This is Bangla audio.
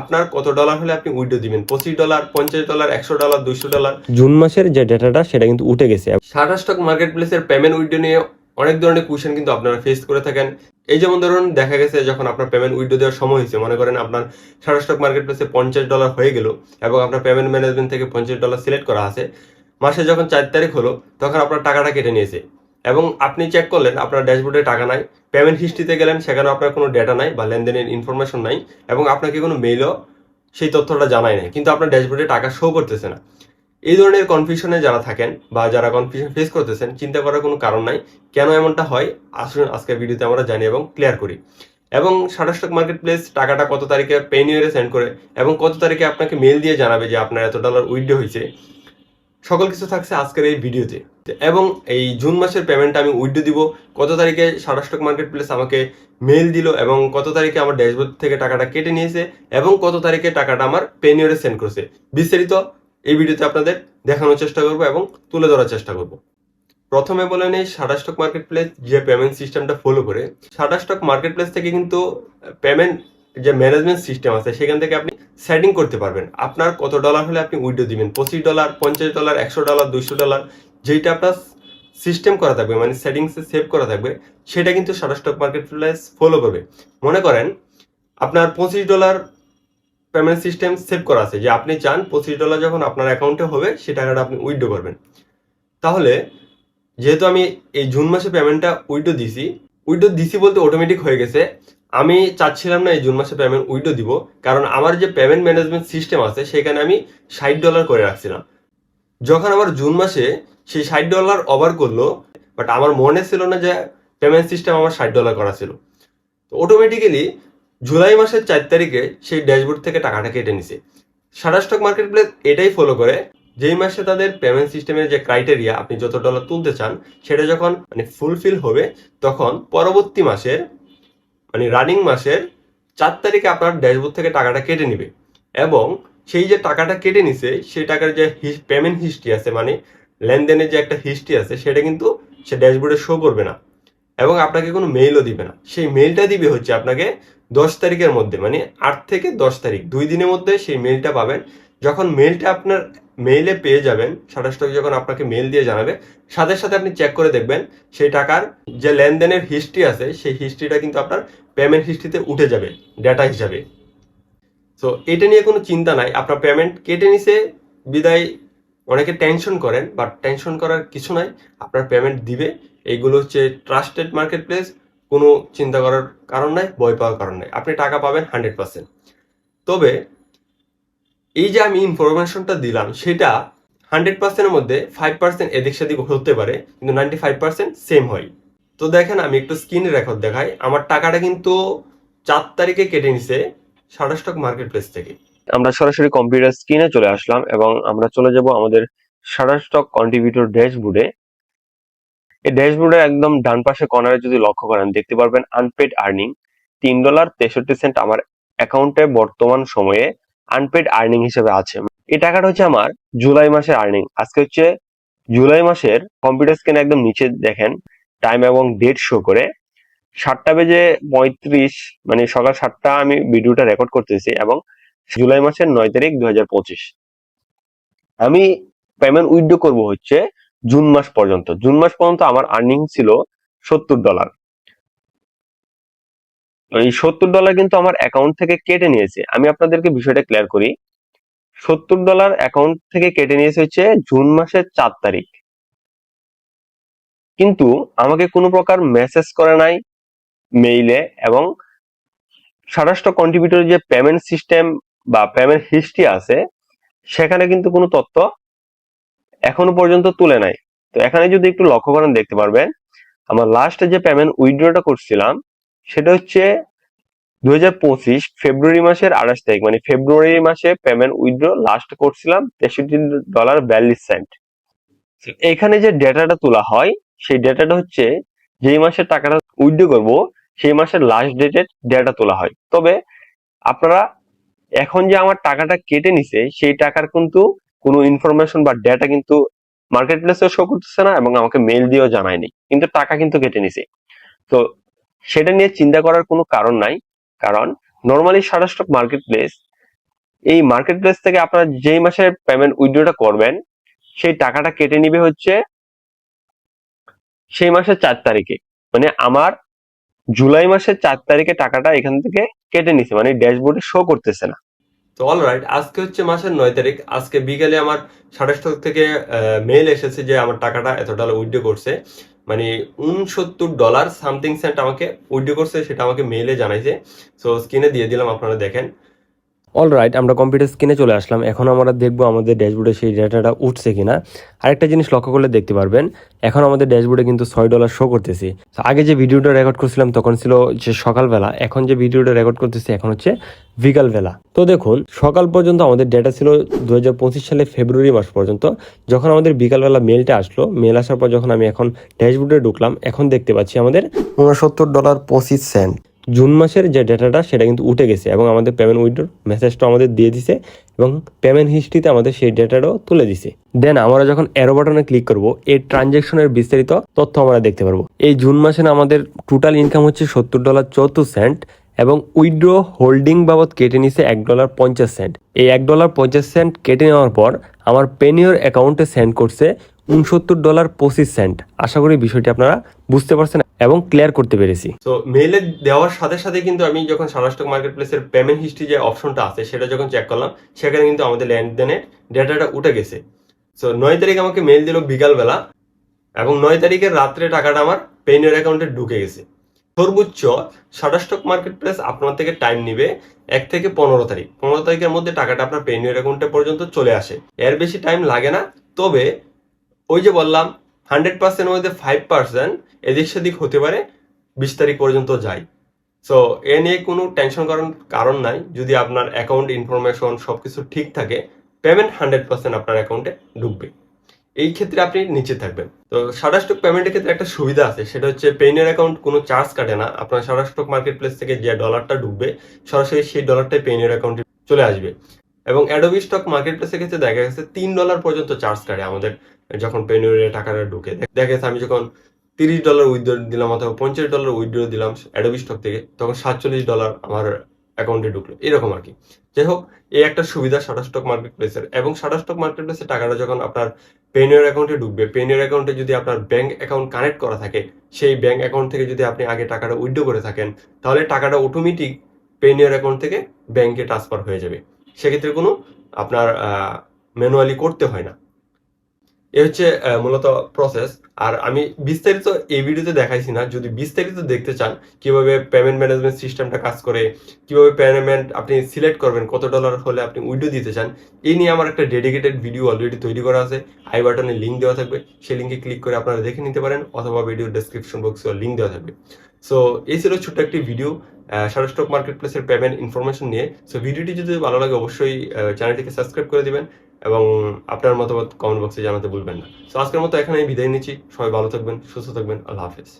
আপনার কত ডলার হলে আপনি উইডো দিবেন? পঁচিশ ডলার পঞ্চাশ ডলার একশো ডলার দুইশো ডলার জুন মাসের যে ডেটাটা সেটা কিন্তু উঠে গেছে। শাটার স্টক মার্কেট প্লেসের পেমেন্ট উইডো নিয়ে অনেক ধরনের কোয়েশ্চেন কিন্তু আপনারা ফেস করে থাকেন। এই যেমন ধরুন দেখা গেছে যখন আপনার পেমেন্ট উইডো দেওয়ার সময় হয়েছে মনে করেন আপনার শাটার স্টক মার্কেট প্লেসে পঞ্চাশ ডলার হয়ে গেল এবং আপনার পেমেন্ট ম্যানেজমেন্ট থেকে পঞ্চাশ ডলার সিলেক্ট করা আছে। মাসে যখন চার তারিখ হলো তখন আপনার টাকাটা কেটে নিয়েছে। এবং আপনি চেক করলেন, আপনার ড্যাশবোর্ডে টাকা নাই পেমেন্ট হিস্ট্রিতে গেলেন সেখানে আপনার কোনো ডেটা নাই বা লেনদেনের ইনফরমেশন নাই এবং আপনাকে কোনো মেইলও সেই তথ্যটা জানায় নাই, কিন্তু আপনার ড্যাশবোর্ডে টাকা শো করতেছে না। এই ধরনের কনফিউশনে যারা থাকেন বা যারা কনফিউশন ফেস করতেছেন, চিন্তা করার কোনো কারণ নাই, কেন এমনটা হয়, আসুন আজকে ভিডিওতে আমরা জানি এবং ক্লিয়ার করি। এবং সারা স্টক মার্কেট প্লেস টাকাটা কত তারিখে পেনিয়ারে সেন্ড করে এবং কত তারিখে আপনাকে মেল দিয়ে জানাবে যে আপনার এত ডলার উইথড্র হয়েছে। সকল কিছু থাকছে আজকের এই ভিডিওতে এবং এই জুন মাসের পেমেন্টটা আমি উইথড্র দিব। কত তারিখে সারা স্টক মার্কেট প্লেস আমাকে মেল দিল এবং কত তারিখে আমার ড্যাশবোর্ড থেকে টাকাটা কেটে নিয়েছে এবং কত তারিখে টাকাটা আমার পেনিয়রে সেন্ড করছে। বিস্তারিত এই ভিডিওতে আপনাদের দেখানোর চেষ্টা করব এবং তুলে ধরার চেষ্টা করব। প্রথমে বলে নেই সারা স্টক মার্কেট প্লেস যে পেমেন্ট সিস্টেমটা ফলো করে। সারা স্টক মার্কেট প্লেস থেকে কিন্তু পেমেন্ট যে ম্যানেজমেন্ট সিস্টেম আছে, সেখান থেকে আপনি সেটিং করতে পারবেন। আপনার কত ডলার হলে আপনি উইডো দিবেন? পঁচিশ ডলার পঞ্চাশ ডলার একশো ডলার দুইশো ডলার যেইটা আপনার সিস্টেম করা থাকবে মানে সেটিংসে সেভ করা থাকবে, সেটা কিন্তু সারা স্টক মার্কেট প্লেস ফলো করবে। মনে করেন, আপনার পঁচিশ ডলার পেমেন্ট সিস্টেম সেভ করা আছে, যে আপনি চান পঁচিশ ডলার যখন আপনার অ্যাকাউন্টে হবে, সে টাকাটা আপনি উইথড্র করবেন। তাহলে, যেহেতু আমি এই জুন মাসে পেমেন্টটা উইথড্র দিছি উইথড্র দিছি বলতে অটোমেটিক হয়ে গেছে, আমি চাচ্ছিলাম না এই জুন মাসে পেমেন্ট উইথড্র দিব, কারণ আমার যে পেমেন্ট ম্যানেজমেন্ট সিস্টেম আছে, সেখানে আমি ষাট ডলার করে রাখছিলাম। যখন আমার জুন মাসে সেই ষাট ডলার ওভার করল বাট আমার মনে ছিল না যে পেমেন্ট সিস্টেম আমার ষাট ডলার করা ছিল। তো অটোমেটিক্যালি জুলাই মাসের চার তারিখে সেই ড্যাশবোর্ড থেকে টাকাটা কেটে নিছে। সারা স্টক মার্কেট প্লেস এটাই ফলো করে, যেই মাসে তাদের পেমেন্ট সিস্টেমের যে ক্রাইটেরিয়া আপনি যত ডলার তুলতে চান, সেটা যখন মানে ফুলফিল হবে, তখন পরবর্তী মাসের মানে রানিং মাসের চার তারিখে আপনার ড্যাশবোর্ড থেকে টাকাটা কেটে নিবে। এবং সেই যে টাকাটা কেটে নিছে, সেই টাকার যে পেমেন্ট হিস্ট্রি আছে মানে লেনদেনের যে একটা হিস্ট্রি আছে, সেটা কিন্তু সে ড্যাশবোর্ডে শো করবে না। এবং আপনাকে কোনো মেইলও দিবে না। সেই মেইলটা দিবে হচ্ছে আপনাকে দশ তারিখের মধ্যে মানে আট থেকে দশ তারিখ, দুই দিনের মধ্যে সেই মেইলটা পাবেন। যখন মেইলটা আপনার মেইলে পেয়ে যাবেন, সাতাশ তারিখ যখন আপনাকে মেইল দিয়ে জানাবে, সাথে সাথে আপনি চেক করে দেখবেন, সেই টাকার যে লেনদেনের হিস্ট্রি আছে, সেই হিস্ট্রিটা কিন্তু আপনার পেমেন্ট হিস্ট্রিতে উঠে যাবে ডেটা হিসাবে। সো এটা নিয়ে কোনো চিন্তা নাই। আপনার পেমেন্ট কেটে নিছে, বিদায়। অনেকে টেনশন করেন বাট টেনশন করার কিছু নাই। আপনার পেমেন্ট দিবে। এইগুলো হচ্ছে ট্রাস্টেড মার্কেট প্লেস কোনো চিন্তা করার কারণ নাই, ভয় পাওয়ার কারণ নাই। আপনি টাকা পাবেন হান্ড্রেড পার্সেন্ট তবে, এই যে আমি ইনফরমেশনটা দিলাম, সেটা হান্ড্রেড পার্সেন্টের মধ্যে ফাইভ পার্সেন্ট এদিক সেদিক হতে পারে, কিন্তু নাইনটি ফাইভ পার্সেন্ট সেম হয়। তো দেখেন, আমি একটু স্ক্রিনে রেকর্ড দেখাই। আমার টাকাটা কিন্তু চার তারিখে কেটে নিছে। সারা স্টক মার্কেট প্লেস থেকে। আমরা সরাসরি কম্পিউটার স্ক্রিনে চলে আসলাম এবং আমরা চলে যাব আমাদের সারা স্টক কন্ট্রিবিউটর ড্যাশবোর্ডে এই ড্যাশবোর্ডের একদম ডান পাশে কর্নারে যদি লক্ষ্য করেন, দেখতে পারবেন আনপেড আর্নিং তিন ডলার তেষট্টি সেন্ট আমার অ্যাকাউন্টে বর্তমান সময়ে আনপেড আর্নিং হিসেবে আছে। এই টাকাটা হচ্ছে আমার জুলাই মাসের আর্নিং আজকে হচ্ছে জুলাই মাসের কম্পিউটার স্ক্রিনে একদম নিচে দেখেন টাইম এবং ডেট শো করে। সাতটা বেজে পঁয়ত্রিশ মানে সকাল সাতটা আমি ভিডিওটা রেকর্ড করতেছি এবং জুলাই মাসের নয় তারিখ দু হাজার পঁচিশ। আমি পেমেন্ট উইথড্র করব হচ্ছে জুন মাস পর্যন্ত। জুন মাস পর্যন্ত আমার আর্নিং ছিল সত্তর ডলার এই সত্তর ডলার কিন্তু আমার অ্যাকাউন্ট থেকে কেটে নিয়েছে। আমি আপনাদেরকে বিষয়টা ক্লিয়ার করি। সত্তর ডলার অ্যাকাউন্ট থেকে কেটে নিয়েছে হচ্ছে জুন মাসের চার তারিখ। কিন্তু আমাকে কোনো প্রকার মেসেজ করে নাই। মেইলে এবং সারাষ্ট্র কন্ট্রিবিউটর যে পেমেন্ট সিস্টেম বা পেমেন্ট হিস্ট্রি আছে সেখানে কিন্তু কোনো তথ্য এখনও পর্যন্ত তুলে নাই। তো এখানে যদি একটু লক্ষ্য করেন দেখতে পারবেন আমার লাস্ট যে পেমেন্ট উইথড্রটা করছিলাম সেটা হচ্ছে দুই হাজার পঁচিশ ফেব্রুয়ারি মাসের আঠাশ তারিখ মানে ফেব্রুয়ারি মাসে পেমেন্ট উইথড্র লাস্ট করছিলাম তেষট্টি ডলার বিয়াল্লিশ সেন্ট এখানে যে ডেটাটা তোলা হয় সেই ডেটাটা হচ্ছে যেই মাসে টাকাটা উইথড্র করব সেই মাসের লাস্ট ডেটের ডেটা তোলা হয়। তবে আপনারা এখন যে আমার টাকাটা কেটে নিছে, সেই টাকার কিন্তু কোনো ইনফরমেশন বা ডেটা কিন্তু মার্কেট প্লেসেও শো করতেছে না এবং আমাকে মেল দিয়েও জানায়নি। কিন্তু টাকা কিন্তু কেটে নিছে। তো সেটা নিয়ে চিন্তা করার কোনো কারণ নাই। কারণ নর্মালি সারা স্টক মার্কেট প্লেস এই মার্কেট প্লেস থেকে আপনারা যেই মাসে পেমেন্ট উইথড্রটা করবেন, সেই টাকাটা কেটে নিবে হচ্ছে সেই মাসের চার তারিখে। মানে আমার জুলাই মাসের চার তারিখে টাকাটা এখান থেকে কেটে নিছে মানে ড্যাশবোর্ডে শো করতেছে না। তো অল রাইট আজকে হচ্ছে মাসের নয় তারিখ। আজকে বিকেলে আমার সাতাশটক থেকে মেল এসেছে যে আমার টাকাটা এত ডলার উইথড্র করছে। মানে উনসত্তর ডলার সামথিং সেন্ট আমাকে উইথড্র করছে, সেটা আমাকে মেলে জানাইছে। সো স্ক্রিনে দিয়ে দিলাম, আপনারা দেখেন। অল রাইট আমরা কম্পিউটার স্ক্রিনে চলে আসলাম। এখন আমরা দেখব আমাদের ড্যাশবোর্ডে সেই ডেটাটা উঠছে কিনা। আরেকটা জিনিস লক্ষ্য করলে দেখতে পারবেন, এখন আমাদের ড্যাশবোর্ডে কিন্তু ছয় ডলার শো করতেছি। আগে যে ভিডিওটা রেকর্ড করছিলাম, তখন ছিল যে সকালবেলা। এখন যে ভিডিওটা রেকর্ড করতেছি, এখন হচ্ছে বিকালবেলা। তো দেখুন, সকাল পর্যন্ত আমাদের ডেটা ছিল দু হাজার পঁচিশ সালে ফেব্রুয়ারি মাস পর্যন্ত। যখন আমাদের বিকালবেলা মেলটা আসলো মেল আসার পর যখন আমি এখন ড্যাশবোর্ডে ঢুকলাম, এখন দেখতে পাচ্ছি আমাদের উনসত্তর ডলার পঁচিশ সেন্ট জুন মাসের যে ডেটাটা সেটা কিন্তু উঠে গেছে এবং আমাদের পেমেন্ট উইড্রোর মেসেজটা আমাদের দিয়ে দিছে এবং পেমেন্ট হিস্ট্রিতে আমাদের সেই ডেটাটাও তুলে দিছে। দেন আমরা যখন অ্যারো বাটনে ক্লিক করব, এই ট্রানজ্যাকশনের বিস্তারিত তথ্য আমরা দেখতে পারব। এই জুন মাসে আমাদের টোটাল ইনকাম হচ্ছে সত্তর ডলার চুয়াত্তর সেন্ট এবং উইড্রো হোল্ডিং বাবদ কেটে নিছে এক ডলার পঞ্চাশ সেন্ট এই এক ডলার পঞ্চাশ সেন্ট কেটে নেওয়ার পর আমার পেনিওর অ্যাকাউন্টে সেন্ড করছে উনসত্তর ডলার পঁচিশ সেন্ট। আশা করি বিষয়টি আপনারা বুঝতে পারছেন এবং ক্লিয়ার করতে পেরেছি। তো মেইলে দেওয়ার সাথে সাথে কিন্তু আমি যখন সারাস্টক মার্কেট প্লেসের পেমেন্ট হিস্ট্রি যে অপশনটা আছে, সেটা যখন চেক করলাম, সেখানে কিন্তু আমাদের লেনদেনের ডেটাটা উঠে গেছে। সো নয় তারিখ আমাকে মেল দিল বিকালবেলা এবং নয় তারিখের রাত্রে টাকাটা আমার পেনিয়র অ্যাকাউন্টে ঢুকে গেছে। সর্বোচ্চ সারাস্টক মার্কেট প্লেস আপনার থেকে টাইম নিবে এক থেকে পনেরো তারিখ। পনেরো তারিখের মধ্যে টাকাটা আপনার পেনিয়র অ্যাকাউন্টে পর্যন্ত চলে আসে। এর বেশি টাইম লাগে না। তবে ওই যে বললাম হান্ড্রেড পার্সেন্টের মধ্যে ফাইভ পার্সেন্ট এদিক সেদিক হতে পারে, বিশ তারিখ পর্যন্ত যায়। সো এ নিয়ে কোনো টেনশন করার কারণ নাই। যদি আপনার অ্যাকাউন্ট ইনফরমেশন সবকিছু ঠিক থাকে পেমেন্ট হান্ড্রেড পার্সেন্ট আপনার অ্যাকাউন্টে ঢুকবে। এই ক্ষেত্রে আপনি নিচে থাকবেন। তো সারা স্টক পেমেন্টের ক্ষেত্রে একটা সুবিধা আছে। সেটা হচ্ছে পেইনের অ্যাকাউন্ট কোনো চার্জ কাটে না। আপনার সারা স্টক মার্কেট প্লেস থেকে যে ডলারটা ঢুকবে, সরাসরি সেই ডলারটাই পেইনের অ্যাকাউন্টে চলে আসবে। এবং অ্যাডোবি স্টক মার্কেট প্লেসের ক্ষেত্রে দেখা গেছে তিন ডলার পর্যন্ত চার্জ কাটে আমাদের যখন পেনিয়রে টাকাটা ঢুকে। দেখা গেছে আমি যখন তিরিশ ডলার উইথড্র দিলাম অথবা পঞ্চাশ ডলার উইথড্র দিলাম অ্যাডোবি স্টক থেকে, তখন সাতচল্লিশ ডলার আমার অ্যাকাউন্টে ঢুকলো। এরকম আর কি। যাই হোক, এই একটা সুবিধা সাটা স্টক মার্কেট প্লেসের এবং সাটা স্টক মার্কেট প্লেসের টাকাটা যখন আপনার পেনিয়র অ্যাকাউন্টে ঢুকবে পেনিয়র অ্যাকাউন্টে যদি আপনার ব্যাংক অ্যাকাউন্ট কানেক্ট করা থাকে, সেই ব্যাংক অ্যাকাউন্ট থেকে যদি আপনি আগে টাকাটা উইথড্র করে থাকেন, তাহলে টাকাটা অটোমেটিক পেনিয়র অ্যাকাউন্ট থেকে ব্যাংকে ট্রান্সফার হয়ে যাবে। সেক্ষেত্রে কোনো আপনার ম্যানুয়ালি করতে হয় না। এ হচ্ছে মূলত প্রসেস আর আমি বিস্তারিত এই ভিডিওতে দেখাইছি না। যদি বিস্তারিত দেখতে চান, কীভাবে পেমেন্ট ম্যানেজমেন্ট সিস্টেমটা কাজ করে, কীভাবে পেমেন্ট আপনি সিলেক্ট করবেন, কত ডলার হলে আপনি উইডো দিতে চান, এই নিয়ে আমার একটা ডেডিকেটেড ভিডিও অলরেডি তৈরি করা আছে। আই বাটনে লিঙ্ক দেওয়া থাকবে। সেই লিঙ্কে ক্লিক করে আপনারা দেখে নিতে পারেন, অথবা ভিডিও ডেসক্রিপশন বক্সে লিঙ্ক দেওয়া থাকবে। সো এই ছিল ছোট্ট একটি ভিডিও স্টক মার্কেট প্লেসের পেমেন্ট ইনফরমেশন নিয়ে। সো ভিডিওটি যদি ভালো লাগে, অবশ্যই চ্যানেলটিকে সাবস্ক্রাইব করে দিবেন এবং আপনার মতামত কমেন্ট বক্সে জানাতে ভুলবেন না। সো আজকের মতো এখানে বিদায় নিচ্ছি। সবাই ভালো থাকবেন, সুস্থ থাকবেন। আল্লাহ হাফেজ।